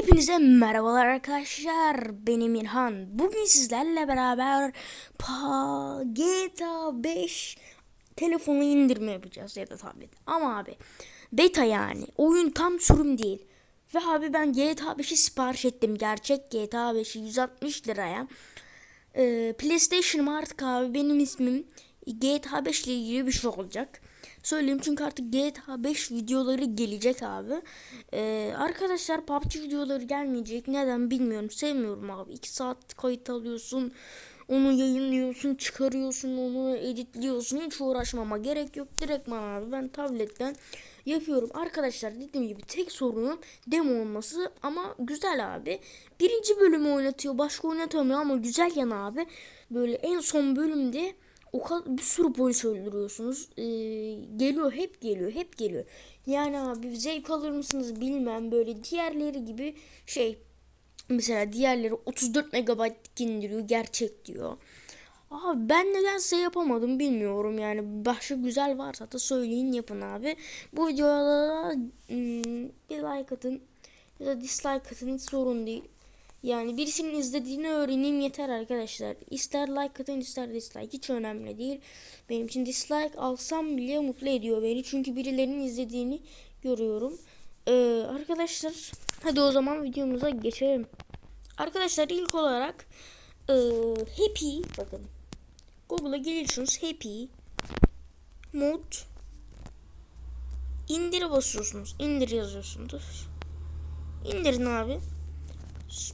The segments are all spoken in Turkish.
Hepinize merhabalar arkadaşlar. Benim İlhan. Bugün sizlerle beraber pa GTA 5 telefonu indirme yapacağız ya da tablet. Ama abi beta yani. Oyun tam sürüm değil. Ve abi ben GTA 5'i sipariş ettim. Gerçek GTA 5'i 160 liraya. Ee, PlayStation'ım artık abi benim ismim GTA 5 ile ilgili bir şey olacak. Söyleyeyim çünkü artık GTA 5 videoları gelecek abi. Ee, arkadaşlar PUBG videoları gelmeyecek. Neden bilmiyorum. Sevmiyorum abi. 2 saat kayıt alıyorsun. Onu yayınlıyorsun, çıkarıyorsun, onu editliyorsun. Hiç uğraşmama gerek yok. Direktman abi ben tabletten yapıyorum. Arkadaşlar dediğim gibi tek sorunum demo olması ama güzel abi. Birinci bölümü oynatıyor. Başka oynatamıyor ama güzel yan abi. Böyle en son bölümde o kadar bir sürü polis öldürüyorsunuz. Ee, geliyor hep geliyor hep geliyor. Yani abi zevk alır mısınız bilmem böyle diğerleri gibi şey mesela diğerleri 34 MB indiriyor gerçek diyor. Abi ben nedense yapamadım bilmiyorum yani başka güzel varsa da söyleyin yapın abi. Bu videoda da hmm, bir like atın ya da dislike atın hiç sorun değil. Yani birisinin izlediğini öğreneyim yeter arkadaşlar. İster like atın ister dislike hiç önemli değil. Benim için dislike alsam bile mutlu ediyor beni. Çünkü birilerinin izlediğini görüyorum. Ee, arkadaşlar hadi o zaman videomuza geçelim. Arkadaşlar ilk olarak e, Happy bakın. Google'a geliyorsunuz Happy Mod indir basıyorsunuz. İndir yazıyorsunuz. İndirin abi.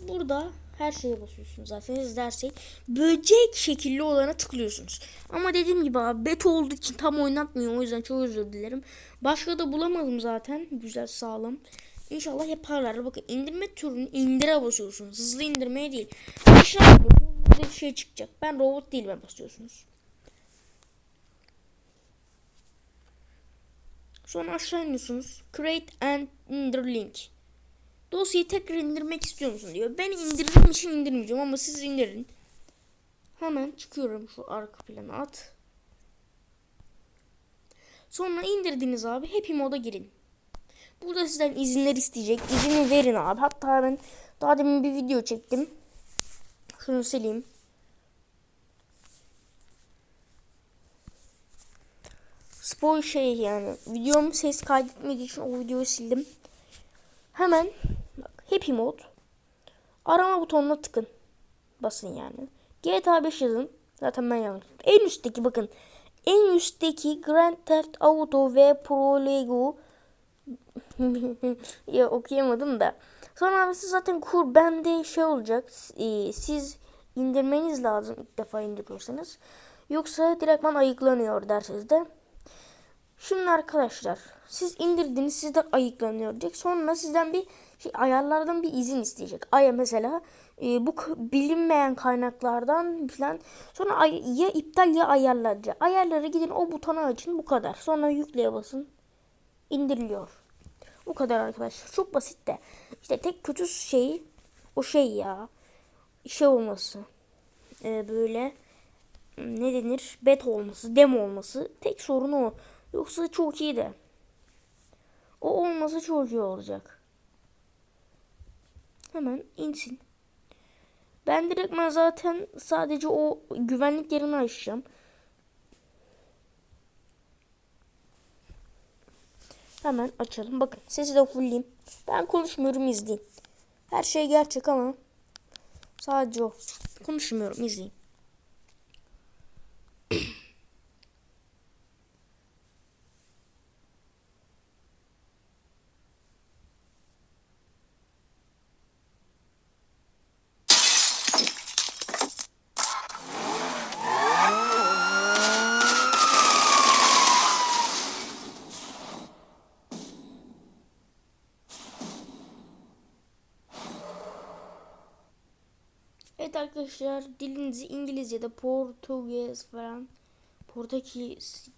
Burada her şeye basıyorsunuz zaten şey böcek şekilli olana tıklıyorsunuz. Ama dediğim gibi abi beta olduğu için tam oynatmıyor o yüzden çok özür dilerim. Başka da bulamadım zaten güzel sağlam. İnşallah yaparlar. Bakın indirme türünü indire basıyorsunuz. Hızlı indirmeye değil. Aşağı. Burada bir şey çıkacak. Ben robot değil ben basıyorsunuz. Sonra aşağı iniyorsunuz. Create and indir link dosyayı tekrar indirmek istiyor musun diyor. Ben indirdiğim için indirmeyeceğim ama siz indirin. Hemen çıkıyorum şu arka plana at. Sonra indirdiniz abi. Happy moda girin. Burada sizden izinler isteyecek. İzini verin abi. Hatta ben daha demin bir video çektim. Şunu sileyim. Spoil şey yani. Videom ses kaydetmediği için o videoyu sildim. Hemen Happy Mode. Arama butonuna tıkın. Basın yani. GTA 5 yazın. Zaten ben yanlış. En üstteki bakın. En üstteki Grand Theft Auto ve Pro Lego ya okuyamadım da. Sonra siz zaten kur bende şey olacak. E, siz indirmeniz lazım ilk defa indiriyorsanız. Yoksa direktman ayıklanıyor dersizde. Şimdi arkadaşlar siz indirdiniz sizden ayıklanıyor diyecek. Sonra sizden bir şey, ayarlardan bir izin isteyecek. Aya mesela e, bu bilinmeyen kaynaklardan falan sonra ay, ya iptal ya ayarlar diyecek. Ayarlara gidin o butona açın bu kadar. Sonra yükleye basın. indiriliyor. Bu kadar arkadaşlar. Çok basit de. İşte tek kötü şey o şey ya. Şey olması. E, böyle ne denir? Bet olması, demo olması. Tek sorunu o. Yoksa çok iyi de. O olmasa çok iyi olacak. Hemen insin. Ben direktmen zaten sadece o güvenlik yerini açacağım. Hemen açalım. Bakın sesi de fullleyeyim. Ben konuşmuyorum izleyin. Her şey gerçek ama sadece o. Konuşmuyorum izleyin. Evet arkadaşlar dilinizi İngilizce'de Portekiz falan Portekiz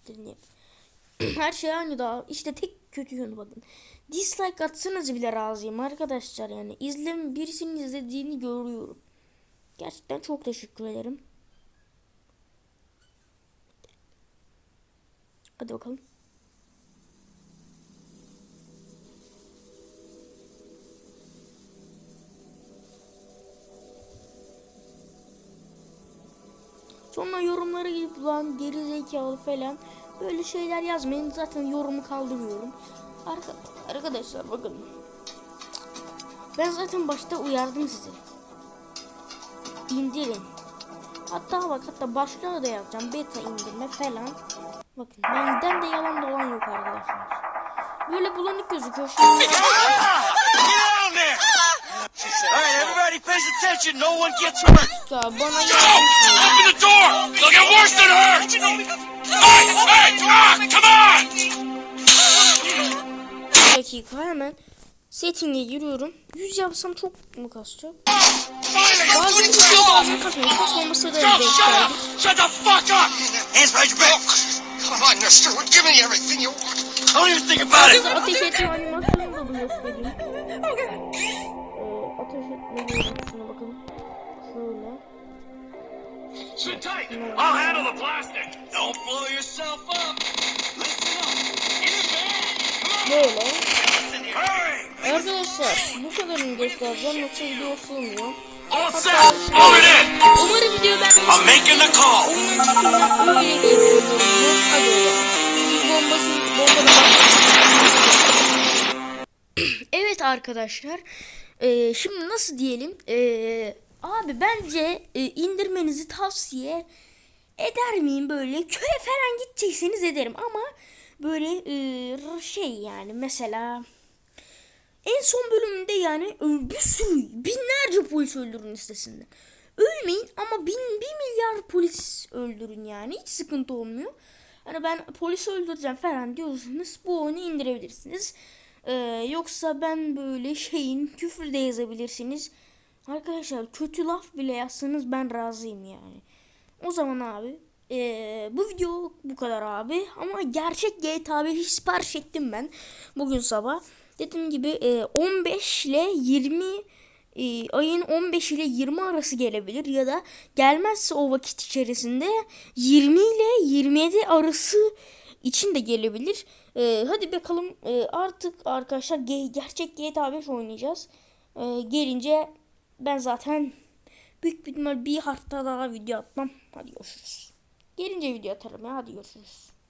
her şey aynı da işte tek kötü yönü bakın. Dislike atsanız bile razıyım arkadaşlar yani. izlem birisinin izlediğini görüyorum. Gerçekten çok teşekkür ederim. Hadi bakalım. Sonra yorumlara gidip lan geri zekalı falan böyle şeyler yazmayın. Zaten yorumu kaldırıyorum. Arka, arkadaşlar bakın. Ben zaten başta uyardım sizi. İndirin. Hatta bak hatta başlığa da yazacağım. Beta indirme falan. Bakın benden de yalan dolan yok arkadaşlar. Böyle bulanık gözüküyor. Şimdi attention. No one gets hurt. yalan Open the door! They'll get worse than hurt! Hey, hey, ah, come on! Bir dakika hemen setting'e giriyorum. 100 yapsam çok mu kasacak? Bazen kasıyor bazen kasmıyor. Kasmaması da denk shut geldik. Shut the fuck up! Hands behind your back! Come on. We're giving you everything you want. Don't even think about it! ateş etme bir göstereyim. Ee, ateş etme diyorum şuna bakın. Şöyle. Sit tight. I'll handle the plastic. Don't blow yourself up. Listen up. In the bag. Böyle. Hurry! Arkadaşlar bu kadarını göstereceğim yoksa video sığmıyor. All set. Moving in. Umarım video I'm beğenmişsiniz. making the call. Oyunun çıkışından öyle bir yapıyorum. Hadi o zaman. Siz bombasını bombada Evet arkadaşlar. Ee, şimdi nasıl diyelim? Ee, abi bence e, indirmenizi tavsiye eder miyim böyle? Köye falan gidecekseniz ederim ama böyle e, şey yani mesela en son bölümünde yani e, bir sürü binlerce polis öldürün listesinde. Ölmeyin ama bin, bir milyar polis öldürün yani hiç sıkıntı olmuyor. Hani ben polis öldüreceğim falan diyorsanız bu oyunu indirebilirsiniz. Ee, yoksa ben böyle şeyin küfür de yazabilirsiniz. Arkadaşlar kötü laf bile yazsanız ben razıyım yani. O zaman abi eee, bu video bu kadar abi. Ama gerçek GTA 5'i sipariş ettim ben bugün sabah. Dediğim gibi eee, 15 ile 20 eee, ayın 15 ile 20 arası gelebilir ya da gelmezse o vakit içerisinde 20 ile 27 arası için de gelebilir. Eee, hadi bakalım eee, artık arkadaşlar ge- gerçek GTA 5 oynayacağız. Eee, gelince ben zaten büyük bir bir hafta daha video atmam. Hadi görüşürüz. Gelince video atarım ya. Hadi görüşürüz.